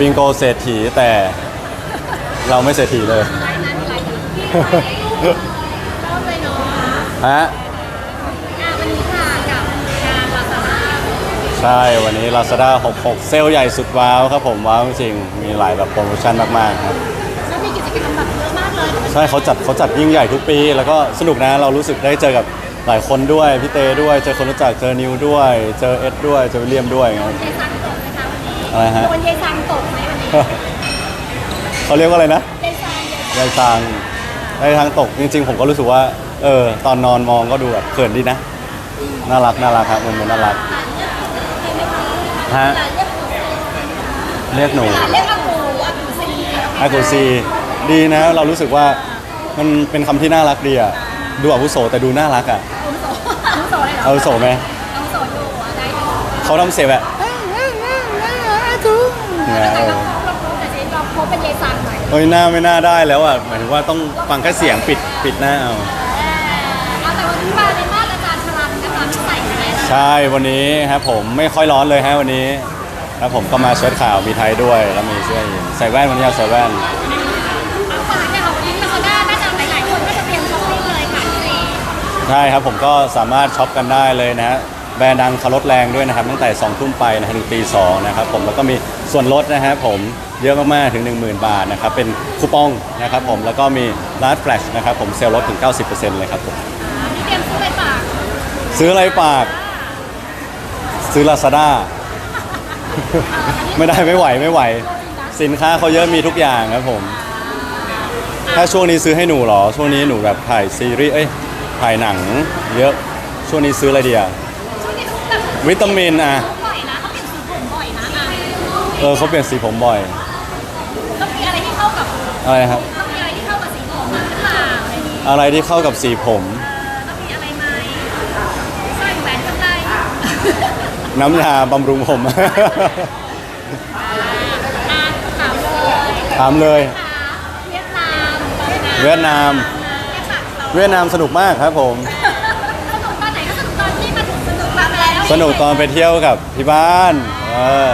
ปิงโกเศรษฐีแต่เราไม่เศรษฐีเลยไลน์นั้นไลน์นี้พี่ไลน์ชอบเลยเนาะฮะอะวันนี้ค่ะกับงานลาซาด้าใช่วันนี้ Lazada 66 เซลล์ใหญ่สุดว้าวครับผมว้าวจริงๆมีหลายแบบโปรโมชั่นมากๆครับ แล้วมีกิจกรรมแบบเยอะมากเลยใช่เขาจัดเขาจัดยิ่งใหญ่ทุกปี แล้วก็สนุกนะเรารู้สึกได้เจอกับหลายคนด้วย พี่เตด้วย เจอคนรู้จักเจอนิวด้วย เจอเอ็ดด้วย เจอวิลเลียมด้วยครับเยซังต อะไรฮะ โดนเยซังตกไหมวันนี้เขาเรียกว่าอะไรนะเยซังเยซังยายซางในทางตกจริง ๆ ผมก็รู้สึกว่า เออ ตอนนอนมองก็ดูแบบเขินดีนะ น่ารักน่ารักครับมันมันน่ารัก ฮะ เรียกหนู เรียกอากูอากูซีอากูซีดีนะ เรารู้สึกว่ามันเป็นคำที่น่ารักดีอะดูอาวุโสแต่ดูน่ารักอะอาวุโสอาวุโสเลยเหรออาวุโสไหมอาวุโสอยู่อะได้อยู่เขาทำเสียงแบบ แล้วแต่ก็พบเราพบแต่เจ๊เราพบเป็นเยซังหน่อยเฮ้ยหน้าไม่น่าได้แล้วอะหมายถึงว่าต้องฟังแค่เสียงปิดปิดหน้าเอาเอาแต่วันนี้มาในมาตรอาจารย์ชลันนะคะที่ใส่มาแล้วใช่วันนี้ครับผมไม่ค่อยร้อนเลยฮะวันนี้ครับผมก็มาเชิดข่าวมีไทยด้วย แล้วมีเสื้อยีนส์ใส่แว่นวันนี้อยากใส่แว่นเอาฝากเนี่ยค่ะวันนี้ลาซาด้าน่าจะหลายๆคนก็จะเตรียมช้อปปิ้งเลยค่ะพี่เจใช่ครับผมก็สามารถช็อปกันได้เลยนะฮะ แบรนด์ดังคารถแรงด้วยนะครับ ตั้งแต่2ทุ่มไปนะฮะถึงตีสองนะครับผมแล้วก็มีส่วนลดนะฮะผมเยอะมากๆถึง 10,000 บาทนะครับเป็นคูปองนะครับผมแล้วก็มีร้านแฟลชนะครับผมเซลล์ลดถึง 90%เลยครับผมพี่เตรียมซื้ออะไรฝากซื้ออะไรฝาก ซื้อ Lazada ไม่ได้ไม่ไหวไม่ไหว สินค้าเขาเยอะมีทุกอย่างครับผม ถ้าช่วงนี้ซื้อให้หนูเหรอ ช่วงนี้หนูแบบถ่ายซีรีส์เอ้ยถ่ายหนัง เยอะช่วงนี้ซื้ออะไรดีอะช่วงนี้เขาแบบ วิตามินอะบ่อยนะเขาเปลี่ยนสีผมบ่อยนะอะเออเขาเปลี่ยนสีผมบ่อย ต้องมีอะไรที่เข้ากับอะไรครับ ต้องมีอะไรที่เข้ากับสีผมหรือเปล่าอะไรอย่างงี้อะไรที่เข้ากับสีผม เออต้องมีอะไรไหมสร้อยแหวนก็ได้น้ำยาบำรุงผม อะถามเลยถามเลย ค่ะเวียดนามไปนะเวียดนามเนี่ยค่ะเราเวียดนามสนุกมากครับผมส สนุกตอนไปเที่ยวกับที่บ้านเออ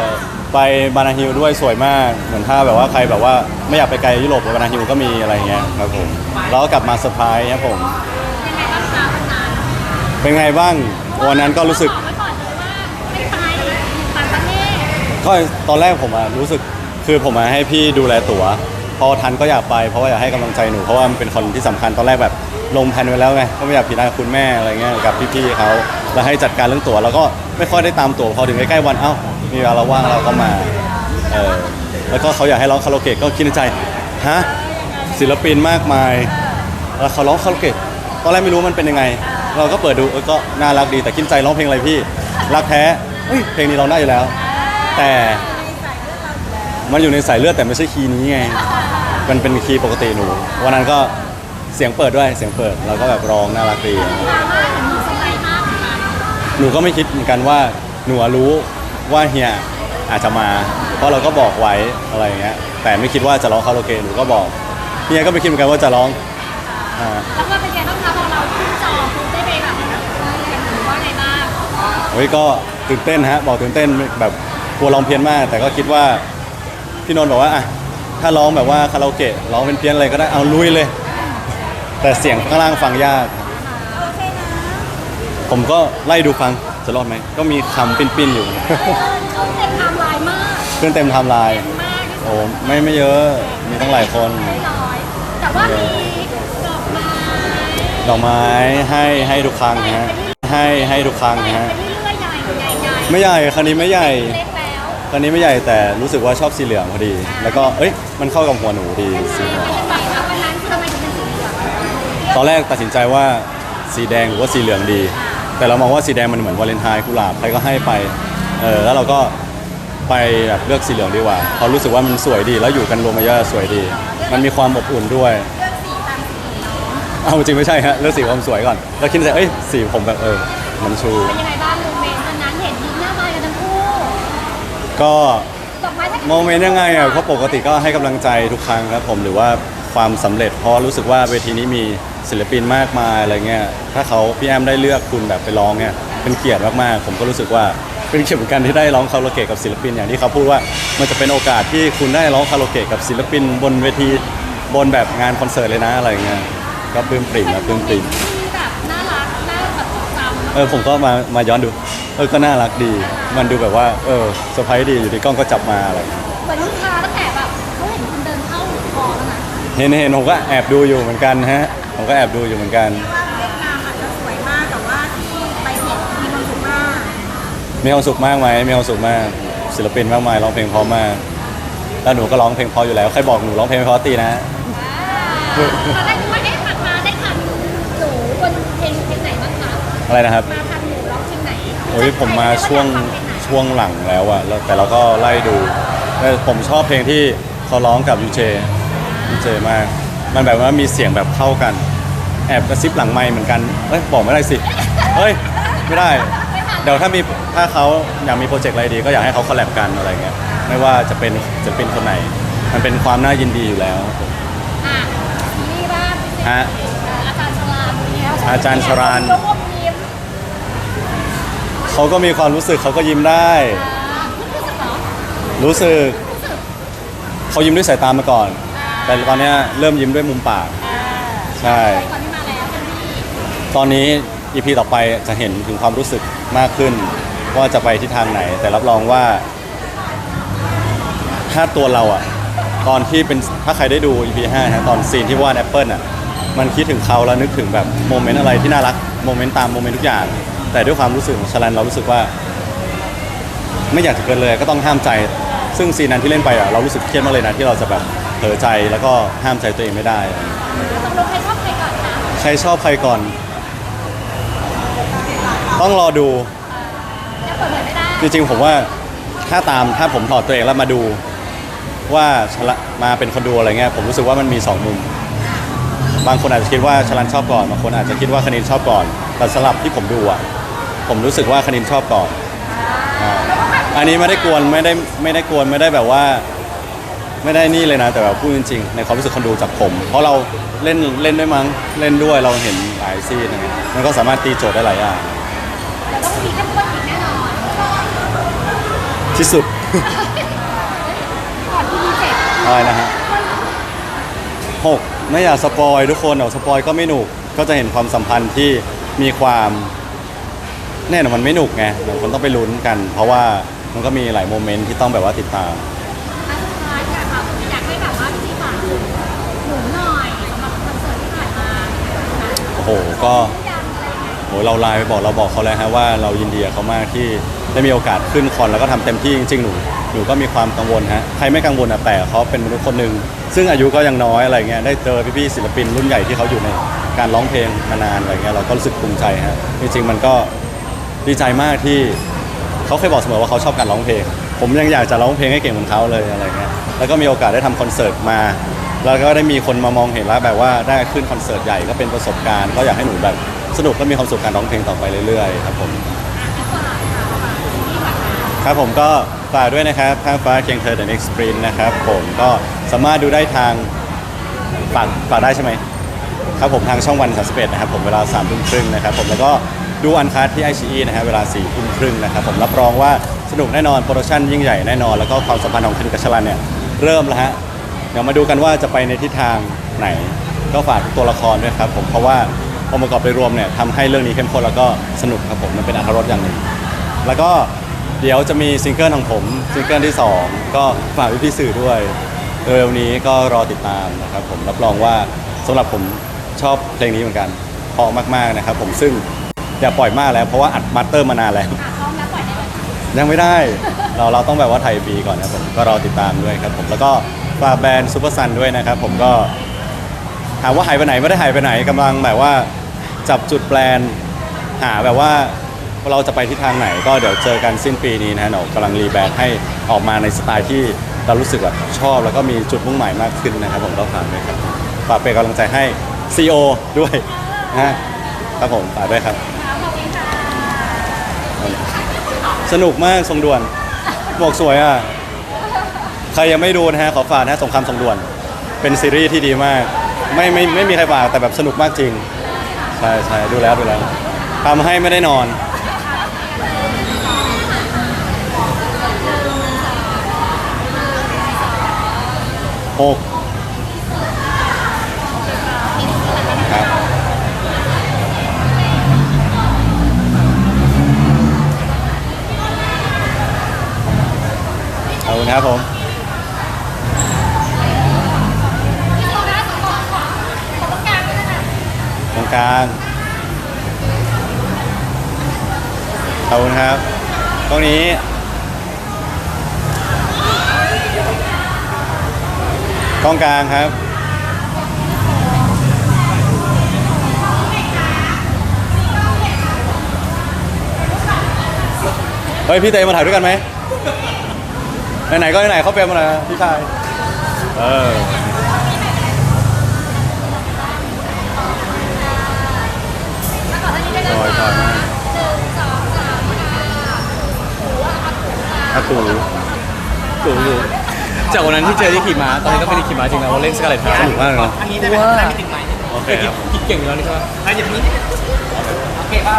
ไปบานาฮิลด้วยสวยมาก เหมือนถ้าแบบว่าใครแบบว่าไม่อยากไปไกลยุโรปไปบานาฮิลก็มีอะไรเงี้ยครับผมแล้วก็กลับมาเซอร์ไพรส์ครับผมยังไงบ้างคะวันนั้นเป็นไงบ้างวันนั้นก็รู้สึกบอกไว้ก่อนเลยว่าไม่ไปต่างประเทศก็ตอนแรกผมอะรู้สึกคือผมอะให้พี่ดูแลตั๋วพอทันก็อยากไปเพราะว่าอยากให้กำลังใจหนูเพราะว่ามันเป็นคนที่สำคัญตอนแรกแบบลงแผนไว้แล้วไงก็ไม่อยากผิดหน้าคุณแม่อะไรเงี้ยกับพี่ๆเขา แล้วให้จัดการเรื่องตั๋วแล้วก็ไม่ค่อยได้ตามตั๋วพอถึงใกล้ๆวันเอ้ามีเวลาเราว่างเราก็มาเออแล้วก็เขาอยากให้ร้องคาราโอเกะก็คิดในใจฮะศิลปินมากมายแล้วเขาร้องคาราโอเกะตอนแรกไม่รู้มันเป็นยังไง เราก็เปิดดูเออก็น่ารักดีแต่คิดในใจร้องเพลงอะไรพี่รักแท้เฮ้ยเพลงนี้ร้องได้อยู่แล้ว แต่มันอยู่ในสายเลือดแต่ไม่ใช่คีย์นี้ไงมันเป็นคีย์ปกติหนูวันนั้นก็เสียงเปิดด้วยเสียงเปิดเราก็แบบร้องน่ารักดี หนูก็ไม่คิดเหมือนกันว่าหนูอะรู้ว่าเฮียอาจจะมา เพราะเราก็บอกไว้อะไรอย่างเงี้ยแต่ไม่คิดว่าจะร้องคาราโอเกะหนูก็บอกเฮียก็ไม่คิดเหมือนกันว่าจะร้องอ่า แล้วก็เป็นไงบ้างคะพอเราขึ้นจอคุณได้ไปแบบเห็นหรือว่าไงบ้างเฮ้ยก็ตื่นเต้นฮะบอกตื่นเต้นแบบกลัวร้องเพี้ยนมาก แต่ก็คิดว่าพี่นนท์บอกว่าอะถ้าร้องแบบว่าคาราโอเกะร้องเป็นเพี้ยนอะไรก็ได้เอาลุยเลย แต่เสียงข้างล่างฟังยากโอเคนะ ผมก็ไล่ดูฟังจะรอดไหมก็มีคำปิ้นๆอยู่ เขาเต็มไทม์ไลน์มากขึ้นเต็มไทม์ไลน์มากที่สุดโอ้ไม่ไม่เยอะมีตั้งหลายคน ไม่น้อย แต่ว่ามีดอกไม้ดอกไม้ให้ให้ทุกครั้งฮะให้ให้ทุกครั้งไปฮะเรื่อยๆใหญ่ใหญ่ใหญ่ไม่ใหญ่คันนี้ไม่ใหญ่ เล็กแล้วคันนี้ไม่ใหญ่แต่รู้สึกว่าชอบสีเหลืองพอดี แล้วก็เอ้ยมันเข้ากับหัวหนูดีสีเหลืองไปแล้ววันนั้นทำไมถึงเป็นสีเหลืองตอนแรกตัดสินใจว่าสีแดงหรือว่าสีเหลืองดี แต่เรามองว่าสีแดงมันเหมือนวาเลนไทน์กุหลาบใครก็ให้ไปเออแล้วเราก็ไปแบบเลือกสีเหลืองดีกว่าเพราะรู้สึกว่ามันสวยดี แล้วอยู่กันรวมมาเยอะสวยดี มันมีความอบอุ่นด้วย เลือกสีตามสีเนาะเอาจริงไม่ใช่ฮะเลือกสีความสวยก่อนแล้วคิดในใจเอ้ยสีผมแบบเออมันชู เป็นยังไงบ้างโมเมนต์วันนั้นเห็นยิ้มหน้าบานกันทั้งคู่ก็ดอกไม้สักโมเมนต์ยังไงอะเพราะปกติก็ให้กำลังใจทุกครั้งครับผมหรือว่าความสำเร็จเพราะรู้สึกว่าเวทีนี้มี ศิลปินมากมายอะไรเงี้ย ถ้าเขาพี่แอมได้เลือกคุณแบบไปร้องเนี่ยเป็นเกียรติมากๆ ผมก็รู้สึกว่าเป็นเกียรติเหมือนกันที่ได้ร้องคาราโอเกะกับศิลปินอย่างที่เขาพูดว่า มันจะเป็นโอกาสที่คุณได้ร้องคาราโอเกะกับศิลปิน บนเวทีบนแบบงานคอนเสิร์ตเลยนะอะไรเงี้ยก็ปลื้มปริ่มนะปลื้มปริ่มที่แบบน่ารักน่าแบบจำเออผมก็มามาย้อนดู เออก็น่ารักดี มันดูแบบว่าเออเซอร์ไพรส์ดีอยู่ดีกล้องก็จับมาอะไรเงี้ยเหมือนลูกค้าตั้งแต่แบบเขาเห็นคุณเดินเข้าหอแล้วนะเห็นเห็นผมก็แอบดูอยู่เหมือนกันฮะ ผมก็แอบดูอยู่เหมือนกัน ว่าเวียดนามอาจจะสวยมากแต่ว่าที่ไปเห็นมีความสุขมากมีความสุขมากไหมมีความสุขมาก ศิลปินมากมายร้องเพลงเพราะมากแล้วหนูก็ร้องเพลงเพราะอยู่แล้วใครบอกหนูร้องเพลงไม่เพราะตีนะ ตอนแรกคิดว่าได้ทันมาได้ทันหนูบนเพลงเพลงไหนบ้างคะอะไรนะครับ มาทันหนูร้องเพลงไหนโอ้ยผมมาช่วงช่วงหลังแล้วอะแล้วแต่เราก็ไล่ดูแต่ผมชอบเพลงที่เขาร้องกับยูเจยูเจมาก มันแบบว่ามีเสียงแบบเข้ากัน แอบกระซิบหลังไมค์เหมือนกันเอ้ยบอกไม่ได้สิเฮ้ยไม่ได้ เดี๋ยวถ้ามีถ้าเขาอยากมีโปรเจกต์อะไรดี ก็อยากให้เขาคอลแลบกันอะไรเงี้ยไม่ว่าจะเป็นจะเป็นคนไหน มันเป็นความน่ายินดีอยู่แล้วอะซีรีส์บ้างฮะเอ่ออาจารย์ชลานเป็นไงคะอาจารย์ชรานยกวงยิ้มเขาก็มีความรู้สึกเขาก็ยิ้มได้ อ่าเพิ่งรู้สึกเหรอรู้สึกเขายิ้มด้วยสายตามาก่อน แต่ตอนเนี้ยเริ่มยิ้มด้วยมุมปากอ่าใช่ ตอนนี้มาแล้วเป็นพี่ตอนนี้อีพีต่อไปจะเห็นถึงความรู้สึกมากขึ้น ว่าจะไปที่ทางไหน แต่รับรองว่า ถ้าตัวเราอะตอนที่เป็นถ้าใครได้ดู EP 5นะตอนซีนที่วาดแอปเปิลอะมันคิดถึงเขาแล้วนึกถึงแบบโมเมนต์อะไรที่น่ารักโมเมนต์ตามโมเมนต์ทุกอย่าง แต่ด้วยความรู้สึกของชลันเรารู้สึกว่า ไม่อยากจะเกินเลยก็ต้องห้ามใจ ซึ่งซีนนั้นที่เล่นไปอะเรารู้สึกเครียดมากเลยนะที่เราจะแบบ เผลอใจแล้วก็ห้ามใจตัวเองไม่ได้ตกลงใครชอบใครก่อนคะใครชอบใครก่อน ต้องรอดูยังเปิดเผยไม่ได้จริงๆผมว่าถ้าตามถ้าผมถอดตัวเองแล้วมาดูว่าชละมาเป็นคนดูอะไรเงี้ยผมรู้สึกว่ามันมีสองมุม บางคนอาจจะคิดว่าชลันชอบก่อนบางคนอาจจะคิดว่าคณินชอบก่อน แต่สลับที่ผมดูอะผมรู้สึกว่าคณินชอบก่อนอ่าอันนี้ไม่ได้กวนไม่ได้ไม่ได้กวนไม่ได้แบบว่า ไม่ได้นี่เลยนะ แต่แบบพูดจริงๆในความรู้สึกคนดูจากผม เพราะเราเล่นเล่นด้วยมั้งเล่นด้วยเราเห็นหลายซีนอะไรเงี้ยมันก็สามารถตีโจทย์ได้หลายอย่างแต่ต้องมีเข้มข้นอีกแน่นอนที่สุดก่อนที่มีเสร็จอะไรนะฮะหกไม่อยากสปอยทุกคนเอาสปอยก็ไม่หนุกก็จะเห็นความสัมพันธ์ที่มีความแน่นอนมันไม่หนุกไงเดี๋ยวคนต้องไปลุ้นกัน เพราะว่ามันก็มีหลายโมเมนต์ที่ต้องแบบว่าติดตาม อันสุดท้ายเนี่ยค่ะอยากให้แบบว่าพี่ฝากถึงหนูหน่อยสำหรับคอนเสิร์ตที่ผ่านมา โอ้โหก็ยังอะไรอย่างเงี้ยโหเราไลน์ไปบอกเราบอกเขาแล้วฮะว่าเรายินดีกับเขามากที่ได้มีโอกาสขึ้นคอนแล้วก็ทำเต็มที่จริงๆหนูหนูก็มีความกังวลฮะใครไม่กังวลอะแต่เขาเป็นมนุษย์คนหนึ่งซึ่งอายุก็ยังน้อยอะไรเงี้ยได้เจอพี่ๆศิลปินรุ่นใหญ่ที่เขาอยู่ในการร้องเพลงมานานอะไรเงี้ยเราก็รู้สึกภูมิใจฮะจริงๆมันก็ดีใจมากที่เขาเคยบอกเสมอว่าเขาชอบการร้องเพลง ผมยังอยากจะร้องเพลงให้เก่งเหมือนเขาเลยอะไรเงี้ยแล้วก็มีโอกาสได้ทำคอนเสิร์ตมา แล้วก็ได้มีคนมามองเห็นแล้วแบบว่าได้ขึ้นคอนเสิร์ตใหญ่ก็เป็นประสบการณ์ก็อยากให้หนูแบบสนุกและมีความสุขการร้องเพลงต่อไปเรื่อยๆครับผมครับผมก็ฝากด้วยนะครับข้างฟ้าเคียงเธอ The Next Sprint นะครับผมก็สามารถดูได้ทางฝากฝากได้ใช่ไหมครับผมทางช่องวันสาสนะครับผมเวลา3ามทุ่มครึ่งนะครับผมแล้วก็ดูอันคัดที่ไอชีนะฮะเวลา4ี่ทุ่มครึ่งนะครับผมรับรองว่าสนุกแน่นอนโปรดักชั่นยิ่งใหญ่แน่นอน แล้วก็ความสัมพันธ์ของคินกัชลันเนี่ยเริ่มแล้วฮะ ดี๋ยวมาดูกันว่าจะไปในทิศทางไหน ก็ฝากทุกตัวละครด้วยครับผมเพราะว่าองค์ประกอบโดยรวมเนี่ยทำให้เรื่องนี้เข้มข้นแล้วก็สนุกครับผมมันเป็นอรรถรสอย่างหนึ่งแล้วก็เดี๋ยวจะมีซิงเกิลของผมซิงเกิลที่ 2 ก็ฝากพี่ๆสื่อด้วยเร็วๆนี้ก็รอติดตามนะครับผมรับรองว่าสำหรับผมชอบเพลงนี้เหมือนกันเพราะมากๆนะครับผมซึ่งอย่าปล่อยมากแล้วเพราะว่าอัดมาสเตอร์มานานแล้วอะพร้อมแล้วปล่อยได้เลยค่ะยังไม่ได้ เราเราต้องแบบว่าไทยปีก่อนนะครับผมก็รอติดตามด้วยครับผมแล้วก็ ฝากแบรนด์ซูเปอร์ซันด้วยนะครับ ผมก็ถามว่าหายไปไหนไม่ได้หายไปไหนกำลังแบบว่าจับจุดแปลนหาแบบว่าเราจะไปที่ทางไหน ก็เดี๋ยวเจอกันสิ้นปีนี้นะฮะเรากำลังรีแบรนด์ให้ออกมาในสไตล์ที่เรารู้สึกแบบชอบ แล้วก็มีจุดมุ่งหมายมากขึ้นนะครับ ผมก็ฝากด้วยครับฝากเป็นกำลังใจให้ CEO ด้วยนะฮะครับผมฝากด้วยครับขอบคุณค่ะสนุกมากทรงด่วนหมวกสวยอะ ใครยังไม่ดูนะฮะขอฝากนะฮะสงครามสองด่วน เป็นซีรีส์ที่ดีมาก ไม่ไม่ไม่มีใครฝากแต่แบบสนุกมากจริง ใช่ใช่ดูแล้วดูแล้วทำให้ไม่ได้นอน หกครัขอบคุณครับผม ครับ ตรงนี้กล้องกลางครับ เฮ้ย พี่เตมาถ่ายด้วยกันไหมไหนๆก็ไหนๆเขาเป็นมาหน่อยพี่ชาย เออ อากูถูกอยู่จากวันนั้นที่เจอที่ขี่ม้าตอนนี้ก็ไม่ได้ขี่ม้าจริงแล้วเราเล่นสกาเลตฮาสร์นุกมากเลยเนาะอันนี้ได้ไหมได้ไม่ถึงไหมโอเคเก่งครับขี่เก่งอยู่แล้วนี่ใช่ไหมอะอย่างนี้โอเคป่ะ